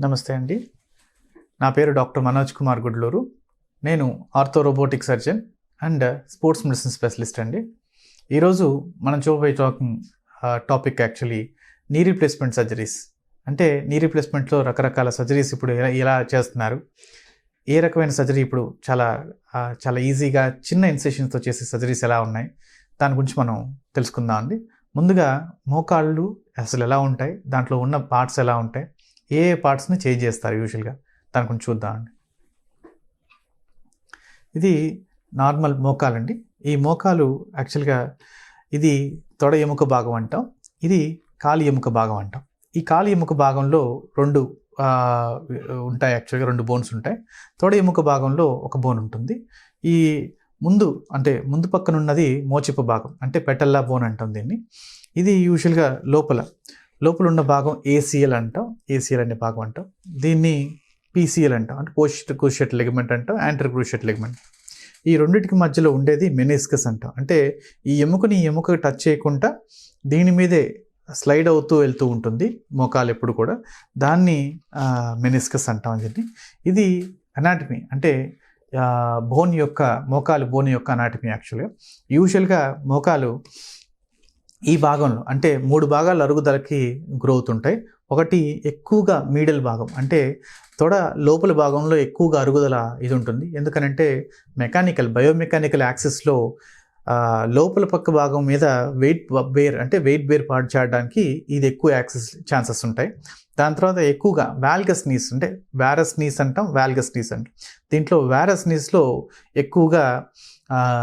నమస్తే అండి. నా పేరు డాక్టర్ మనోజ్ కుమార్ గుడ్లూరు. నేను ortho robotic surgeon and sports medicine specialist అండి. ఈరోజు మనం చూపే talking topic actually knee replacement surgeries అంటే నీ రీప్లేస్మెంట్లో రకరకాల సర్జరీస్ ఇప్పుడు ఎలా ఎలా చేస్తున్నారు? ఏ రకమైన సర్జరీ ఇప్పుడు చాలా చాలా ఈజీగా చిన్న ఇన్సెషన్స్తో చేసే సర్జరీస్ ఎలా ఉన్నాయి? దాని గురించి మనం తెలుసుకుందాం అండి. ముందుగా మోకాళ్ళు అసలు ఎలా ఉంటాయి? దాంట్లో ఉన్న పార్ట్స్ ఎలా ఉంటాయి? ఏ ఏ పార్ట్స్ని చేంజ్ చేస్తారు యూజువల్గా? దాని గురించి చూద్దామండి ఇది నార్మల్ మోకాలండి. ఈ మోకాలు యాక్చువల్గా ఇది తొడ ఎముక భాగం అంటాం. ఇది కాలి ఎముక భాగం అంటాం. ఈ కాలి ఎముక భాగంలో రెండు ఉంటాయి యాక్చువల్గా రెండు బోన్స్ ఉంటాయి. తొడ ఎముక భాగంలో ఒక బోన్ ఉంటుంది. ఈ ముందు అంటే ముందు పక్కన ఉన్నది మోచిప్ప భాగం అంటే పెటల్లా బోన్ అంటాం దీన్ని. ఇది యూజువల్గా లోపల లోపల ఉన్న భాగం ఏసీఎల్ అంటాం. ఏసీఎల్ అనే భాగం అంటాం. దీన్ని పీసీఎల్ అంటాం. అంటే పోస్ట్ క్రూషియట్ లెగమెంట్ అంటాం యాంటర్ క్రూషియట్ లెగమెంట్. ఈ రెండింటికి మధ్యలో ఉండేది మెనిస్కస్ అంటాం. అంటే ఈ ఎముకని ఈ ఎముక టచ్ చేయకుండా దీని మీదే స్లైడ్ అవుతూ వెళ్తూ ఉంటుంది మోకాలు ఎప్పుడు కూడా. దాన్ని మెనిస్కస్ అంటాం అని ఇది అనాటమీ అంటే బోన్ యొక్క మోకాలు బోన్ యొక్క అనాటమీ యాక్చువల్గా యూజువల్గా మోకాలు ఈ భాగంలో అంటే మూడు భాగాలు అరుగుదలకి గ్రోత్ ఉంటాయి ఒకటి ఎక్కువగా మీడిల్ భాగం అంటే తొడ లోపల భాగంలో ఎక్కువగా అరుగుదల ఇది ఉంటుంది. ఎందుకనంటే మెకానికల్ బయోమెకానికల్ యాక్సెస్లో లోపల పక్క భాగం మీద వెయిట్ బేర్ అంటే వెయిట్ బేర్ పాడు చేయడానికి ఇది ఎక్కువ యాక్సెస్ ఛాన్సెస్ ఉంటాయి. దాని తర్వాత ఎక్కువగా వాల్గస్ నీస్ అంటే వ్యారస్ నీస్ అంటాం వాల్గస్ నీస్ అంటాం. దీంట్లో వ్యారస్ నీస్లో ఎక్కువగా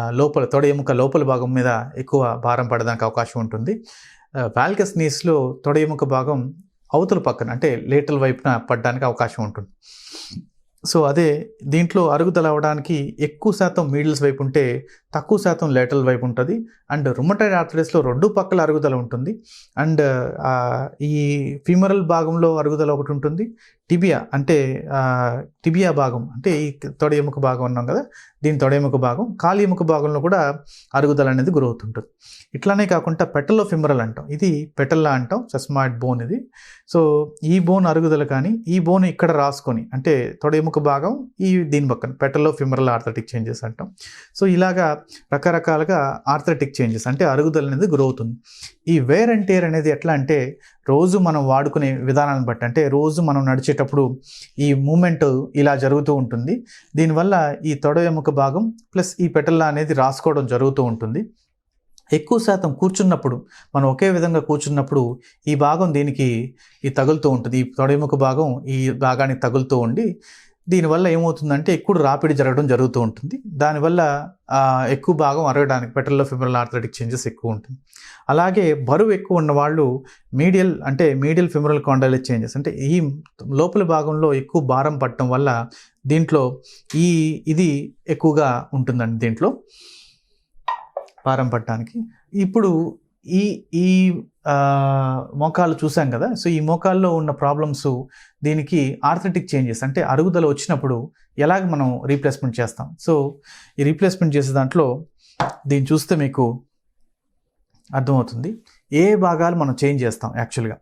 లోపల తొడ ఎముక లోపల భాగం మీద ఎక్కువ భారం పడడానికి అవకాశం ఉంటుంది. వాల్కస్ నీస్లో తొడ ఎముక భాగం అవతల పక్కన అంటే లేటల్ వైపున పడడానికి అవకాశం ఉంటుంది. సో అదే దీంట్లో అరుగుదల అవ్వడానికి ఎక్కువ శాతం మీడిల్స్ వైపు ఉంటే తక్కువ శాతం లేటల్ వైపు ఉంటుంది. అండ్ రుమటైడ్ ఆర్థరైటిస్లో రెండు పక్కల అరుగుదల ఉంటుంది. అండ్ ఈ ఫీమరల్ భాగంలో అరుగుదల ఒకటి ఉంటుంది. టిబియా అంటే టిబియా భాగం అంటే ఈ తొడ ఎముక భాగం ఉన్నాం కదా దీని తొడ ఎముక భాగం. కాలి ఎముక భాగంలో కూడా అరుగుదల అనేది గురవుతుంటుంది. ఇట్లానే కాకుండా పెటల్లో ఫిమరల్ అంటాం. ఇది పెటల్లా అంటాం చస్మాయిడ్ బోన్ ఇది. సో ఈ బోన్ అరుగుదల కానీ ఈ బోన్ ఇక్కడ రాసుకొని అంటే తొడ ఎముక భాగం ఈ దీని పక్కన పెటల్లో ఫిమరల్ ఆర్థటిక్ చేంజెస్ అంటాం. సో ఇలాగా రకరకాలుగా ఆర్థరెటిక్ చేంజెస్ అంటే అరుగుదల అనేది గ్రో అవుతుంది. ఈ వేర్ అండ్ టేర్ అనేది ఎట్లా అంటే రోజు మనం వాడుకునే విధానాన్ని బట్టి అంటే రోజు మనం నడిచేటప్పుడు ఈ మూమెంట్ ఇలా జరుగుతూ ఉంటుంది. దీనివల్ల ఈ తొడ ఎముక భాగం ప్లస్ ఈ పెటల్లా అనేది రాసుకోవడం జరుగుతూ ఉంటుంది. ఎక్కువ శాతం కూర్చున్నప్పుడు మనం ఒకే విధంగా కూర్చున్నప్పుడు ఈ భాగం దీనికి ఈ తగులుతూ ఉంటుంది. ఈ తొడెముక భాగం ఈ భాగానికి తగులుతూ ఉండి దీనివల్ల ఏమవుతుందంటే ఎక్కువ రాపిడి జరగడం జరుగుతూ ఉంటుంది. దానివల్ల ఎక్కువ భాగం అరగడానికి పెట్రోల్లో ఫిమరల్ ఆర్థరెటిక్ చేంజెస్ ఎక్కువ ఉంటుంది. అలాగే బరువు ఎక్కువ ఉన్న వాళ్ళు మీడియల్ అంటే మీడియల్ ఫిమరల్ కాండైలిస్ చేంజెస్ అంటే ఈ లోపల భాగంలో ఎక్కువ భారం పట్టడం వల్ల దీంట్లో ఈ ఇది ఎక్కువగా ఉంటుందండి దీంట్లో భారం పట్టడానికి ఇప్పుడు ఈ ఈ మోకాళ్ళు మోకాలు చూసాం కదా. సో ఈ మోకాల్లో ఉన్న ప్రాబ్లమ్స్ దీనికి ఆర్థరెటిక్ చేంజెస్ అంటే అరుగుదల వచ్చినప్పుడు ఎలాగ మనం రీప్లేస్మెంట్ చేస్తాం. సో ఈ రీప్లేస్మెంట్ చేసే దాంట్లో దీన్ని చూస్తే మీకు అర్థమవుతుంది. ఏ భాగాలు మనం చేంజ్ చేస్తాం యాక్చువల్గా.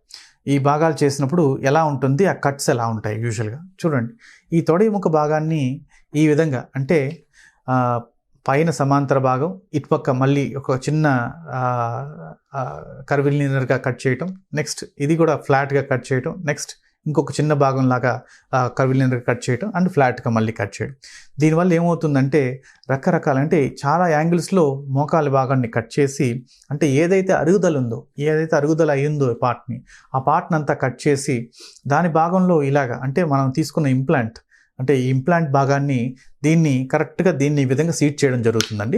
ఈ భాగాలు చేసినప్పుడు ఎలా ఉంటుంది ఆ కట్స్ ఎలా ఉంటాయి యూజువల్గా. చూడండి. ఈ తొడ ఎముక భాగాన్ని ఈ విధంగా అంటే పైన సమాంతర భాగం ఇటుపక్క మళ్ళీ ఒక చిన్న కర్విలినర్గా కట్ చేయటం నెక్స్ట్ ఇది కూడా ఫ్లాట్గా కట్ చేయటం నెక్స్ట్ ఇంకొక చిన్న భాగం లాగా కర్విలినర్గా కట్ చేయటం అండ్ ఫ్లాట్గా మళ్ళీ కట్ చేయడం. దీనివల్ల ఏమవుతుందంటే రకరకాల అంటే చాలా యాంగిల్స్లో మోకాలి భాగాన్ని కట్ చేసి అంటే ఏదైతే అరుగుదల ఉందో ఏదైతే అరుగుదల అయ్యిందో పార్ట్ని ఆ పార్ట్ని అంతా కట్ చేసి దాని భాగంలో ఇలాగా అంటే మనం తీసుకున్న ఇంప్లాంట్ అంటే ఈ ఇంప్లాంట్ భాగాన్ని దీన్ని కరెక్ట్గా దీన్ని ఈ విధంగా సీట్ చేయడం జరుగుతుందండి.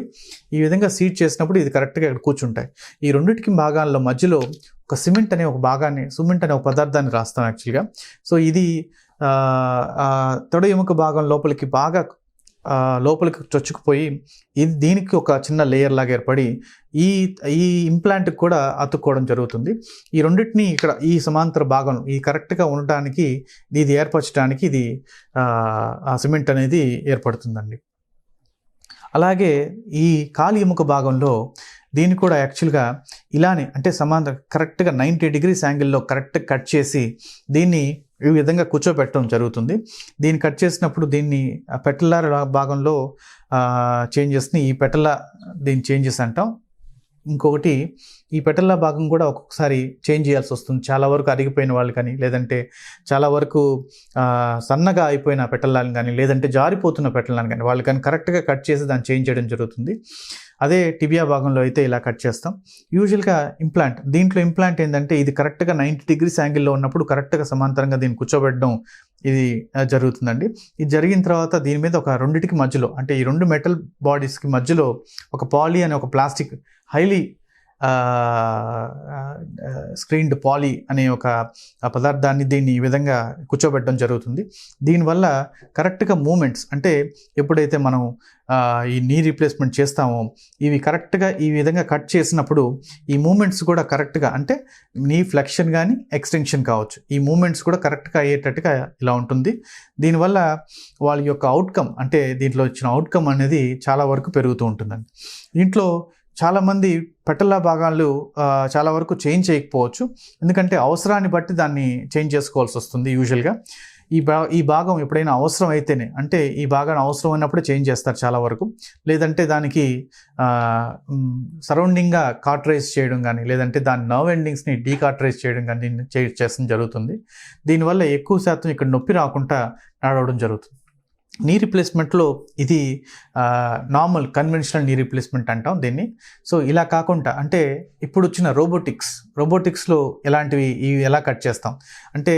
ఈ విధంగా సీట్ చేసినప్పుడు ఇది కరెక్ట్గా ఇక్కడ కూర్చుంటాయి. ఈ రెండింటికి భాగాల్లో మధ్యలో ఒక సిమెంట్ అనే ఒక భాగాన్ని సిమెంట్ అనే ఒక పదార్థాన్ని రాస్తాను యాక్చువల్గా. సో ఇది తొడ ఎముక భాగం లోపలికి బాగా లోపలికి చొచ్చుకుపోయి ఇది దీనికి ఒక చిన్న లేయర్ లాగా ఏర్పడి ఈ ఈ ఇంప్లాంట్కి కూడా అతుక్కోవడం జరుగుతుంది. ఈ రెండింటిని ఇక్కడ ఈ సమాంతర భాగం ఈ కరెక్ట్గా ఉండటానికి ఇది ఏర్పరచడానికి ఇది ఆ సిమెంట్ అనేది ఏర్పడుతుందండి. అలాగే ఈ కాలి ఎముక భాగంలో దీన్ని కూడా యాక్చువల్గా ఇలానే అంటే సమాంతర కరెక్ట్గా నైంటీ డిగ్రీస్ యాంగిల్లో కరెక్ట్ కట్ చేసి దీన్ని ఈ విధంగా కూర్చోబెట్టడం జరుగుతుంది. దీన్ని కట్ చేసినప్పుడు దీన్ని పెటలార్ భాగంలో చేంజెస్ని ఈ పెటల దీన్ని చేంజెస్ అంటాం. ఇంకొకటి ఈ పెటల్లా భాగం కూడా ఒక్కొక్కసారి చేంజ్ చేయాల్సి వస్తుంది. చాలా వరకు అరిగిపోయిన వాళ్ళు కానీ లేదంటే చాలా వరకు సన్నగా అయిపోయిన పెటల్లాని కానీ లేదంటే జారిపోతున్న పెటల్లాని కానీ వాళ్ళు కానీ కరెక్ట్గా కట్ చేసి దాన్ని చేంజ్ చేయడం జరుగుతుంది. అదే టిబియా భాగంలో అయితే ఇలా కట్ చేస్తాం. యూజువల్గా ఇంప్లాంట్ దీంట్లో ఇంప్లాంట్ ఏంటంటే ఇది కరెక్ట్గా నైంటీ డిగ్రీస్ యాంగిల్లో ఉన్నప్పుడు కరెక్ట్గా సమాంతరంగా దీన్ని కూర్చోబెట్టడం ఇది జరుగుతుందండి. ఇది జరిగిన తర్వాత దీని మీద ఒక రెండింటికి మధ్యలో అంటే ఈ రెండు మెటల్ బాడీస్కి మధ్యలో ఒక పాలీ అనే ఒక ప్లాస్టిక్ హైలీ స్క్రీన్డ్ పాలీ అనే ఒక పదార్థాన్ని దీన్ని ఈ విధంగా కూర్చోబెట్టడం జరుగుతుంది. దీనివల్ల కరెక్ట్గా మూమెంట్స్ అంటే ఎప్పుడైతే మనం ఈ నీ రీప్లేస్మెంట్ చేస్తామో ఇవి కరెక్ట్గా ఈ విధంగా కట్ చేసినప్పుడు ఈ మూమెంట్స్ కూడా కరెక్ట్గా అంటే నీ ఫ్లెక్షన్ కానీ ఎక్స్టెన్షన్ కావచ్చు. ఈ మూమెంట్స్ కూడా కరెక్ట్గా అయ్యేటట్టుగా ఇలా ఉంటుంది. దీనివల్ల వాళ్ళ యొక్క అవుట్కమ్ అంటే దీంట్లో వచ్చిన అవుట్కమ్ అనేది చాలా వరకు పెరుగుతూ ఉంటుందండి. దీంట్లో చాలామంది పెటల్లా భాగాలు చాలా వరకు చేంజ్ చేయకపోవచ్చు. ఎందుకంటే అవసరాన్ని బట్టి దాన్ని చేంజ్ చేసుకోవాల్సి వస్తుంది యూజువల్గా. ఈ భా ఈ భాగం ఎప్పుడైనా అవసరం అయితేనే అంటే ఈ భాగాన్ని అవసరం అయినప్పుడే చేంజ్ చేస్తారు చాలా వరకు. లేదంటే దానికి సరౌండింగ్గా కాటరైజ్ చేయడం కానీ లేదంటే దాని నర్వ్ ఎండింగ్స్ని డీకాట్రైజ్ చేయడం కానీ దీన్ని చే జరుగుతుంది. దీనివల్ల ఎక్కువ శాతం ఇక్కడ నొప్పి రాకుండా నడవడం జరుగుతుంది. నీ రిప్లేస్మెంట్లో ఇది నార్మల్ కన్వెన్షనల్ నీ రిప్లేస్మెంట్ అంటాం దీన్ని. సో ఇలా కాకుండా అంటే ఇప్పుడు వచ్చిన రోబోటిక్స్ రోబోటిక్స్లో ఎలాంటివి ఇవి ఎలా కట్ చేస్తాం? అంటే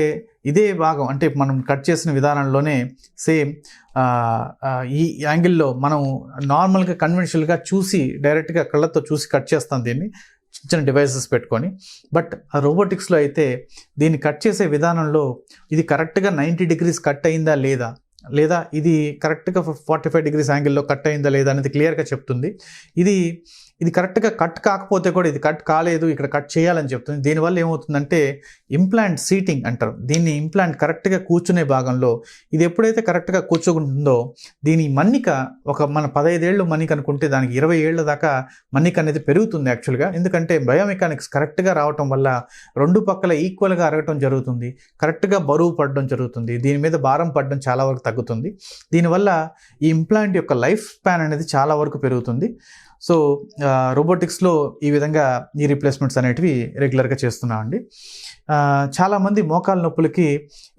ఇదే భాగం అంటే మనం కట్ చేసిన విధానంలోనే సేమ్ ఈ యాంగిల్లో మనం నార్మల్గా కన్వెన్షనల్గా చూసి డైరెక్ట్గా కళ్ళతో చూసి కట్ చేస్తాం దీన్ని చిన్న చిన్న డివైసెస్ పెట్టుకొని. బట్ ఆ రోబోటిక్స్లో అయితే దీన్ని కట్ చేసే విధానంలో ఇది కరెక్ట్గా నైంటీ డిగ్రీస్ కట్ అయిందా లేదా లేదా ఇది కరెక్ట్గా ఫార్టీ ఫైవ్ డిగ్రీస్ యాంగిల్లో కట్ అయిందా లేదా అనేది క్లియర్గా చెప్తుంది. ఇది ఇది కరెక్ట్గా కట్ కాకపోతే కూడా ఇది కట్ కాలేదు ఇక్కడ కట్ చేయాలని చెప్తుంది. దీనివల్ల ఏమవుతుందంటే ఇంప్లాంట్ సీటింగ్ అంటారు. దీన్ని ఇంప్లాంట్ కరెక్ట్గా కూర్చునే భాగంలో ఇది ఎప్పుడైతే కరెక్ట్గా కూర్చుకుంటుందో దీని మన్నిక ఒక మన పదహైదేళ్ళు మన్నిక అనుకుంటే దానికి ఇరవై ఏళ్ళ దాకా మన్నిక అనేది పెరుగుతుంది యాక్చువల్గా. ఎందుకంటే బయోమెకానిక్స్ కరెక్ట్గా రావటం వల్ల రెండు పక్కల ఈక్వల్గా అరగటం జరుగుతుంది. కరెక్ట్గా బరువు పడడం జరుగుతుంది. దీని మీద భారం పడడం చాలా వరకు తగ్గుతుంది. దీనివల్ల ఈ ఇంప్లాంట్ యొక్క లైఫ్ స్పాన్ అనేది చాలా వరకు పెరుగుతుంది. సో రోబోటిక్స్లో ఈ విధంగా ఈ రీప్లేస్మెంట్స్ అనేటివి రెగ్యులర్గా చేస్తున్నామండి చాలామంది మోకాల నొప్పులకి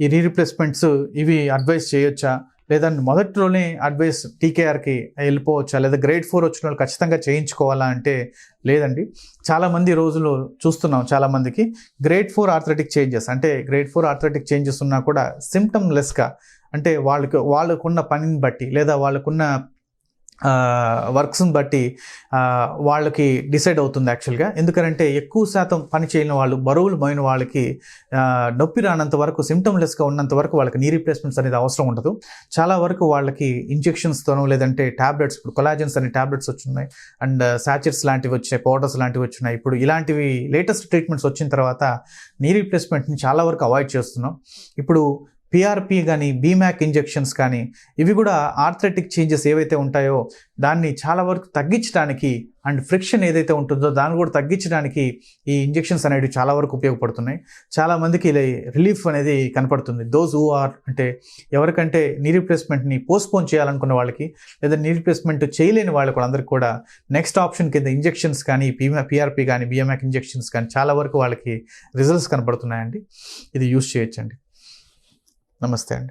ఈ రీ రీప్లేస్మెంట్స్ ఇవి అడ్వైస్ చేయొచ్చా? లేదా మొదట్లోనే అడ్వైస్ టీకేఆర్కి వెళ్ళిపోవచ్చా? లేదా గ్రేడ్ ఫోర్ వచ్చిన వాళ్ళు ఖచ్చితంగా చేయించుకోవాలా అంటే లేదండి. చాలామంది రోజులు చూస్తున్నాం చాలామందికి గ్రేడ్ ఫోర్ ఆర్థరెటిక్ చేంజెస్. అంటే గ్రేడ్ ఫోర్ ఆర్థరెటిక్ చేంజెస్ ఉన్నా కూడా సిమ్టమ్ లెస్గా అంటే వాళ్ళకి వాళ్ళకున్న పనిని బట్టి లేదా వాళ్ళకున్న వర్క్స్ని బట్టి వాళ్ళకి డిసైడ్ అవుతుంది యాక్చువల్గా. ఎందుకంటే ఎక్కువ శాతం పని చేయని వాళ్ళు బరువులు పోయిన వాళ్ళకి నొప్పి రానంత వరకు సిమ్టమ్లెస్గా ఉన్నంత వరకు వాళ్ళకి నీ రీప్లేస్మెంట్స్ అనేది అవసరం ఉండదు. చాలా వరకు వాళ్ళకి ఇంజెక్షన్స్తోనో లేదంటే ట్యాబ్లెట్స్ ఇప్పుడు కొలాజన్స్ అనే ట్యాబ్లెట్స్ వచ్చున్నాయి అండ్ సాచెట్స్ లాంటివి వచ్చాయి పౌడర్స్ లాంటివి వచ్చినాయి. ఇప్పుడు ఇలాంటివి లేటెస్ట్ ట్రీట్మెంట్స్ వచ్చిన తర్వాత నీ రీప్లేస్మెంట్ని చాలా వరకు అవాయిడ్ చేస్తున్నాం. ఇప్పుడు పిఆర్పి కానీ బీమ్యాక్ ఇంజెక్షన్స్ కానీ ఇవి కూడా ఆర్థరెటిక్ చేంజెస్ ఏవైతే ఉంటాయో దాన్ని చాలా వరకు తగ్గించడానికి అండ్ ఫ్రిక్షన్ ఏదైతే ఉంటుందో దాన్ని కూడా తగ్గించడానికి ఈ ఇంజెక్షన్స్ అనేవి చాలా వరకు ఉపయోగపడుతున్నాయి. చాలామందికి ఇలా రిలీఫ్ అనేది కనపడుతుంది. దోస్ హూ ఆర్ అంటే ఎవరికంటే నీ రీప్లేస్మెంట్ని పోస్ట్పోన్ చేయాలనుకున్న వాళ్ళకి లేదా నీ రీప్లేస్మెంట్ చేయలేని వాళ్ళకి అందరికీ కూడా నెక్స్ట్ ఆప్షన్ కింద ఇంజెక్షన్స్ కానీ పిఆర్పి కానీ B M A C injections కానీ చాలా వరకు వాళ్ళకి రిజల్ట్స్ కనపడుతున్నాయండి. ఇది యూస్ చేయొచ్చండి. నమస్తే అండి.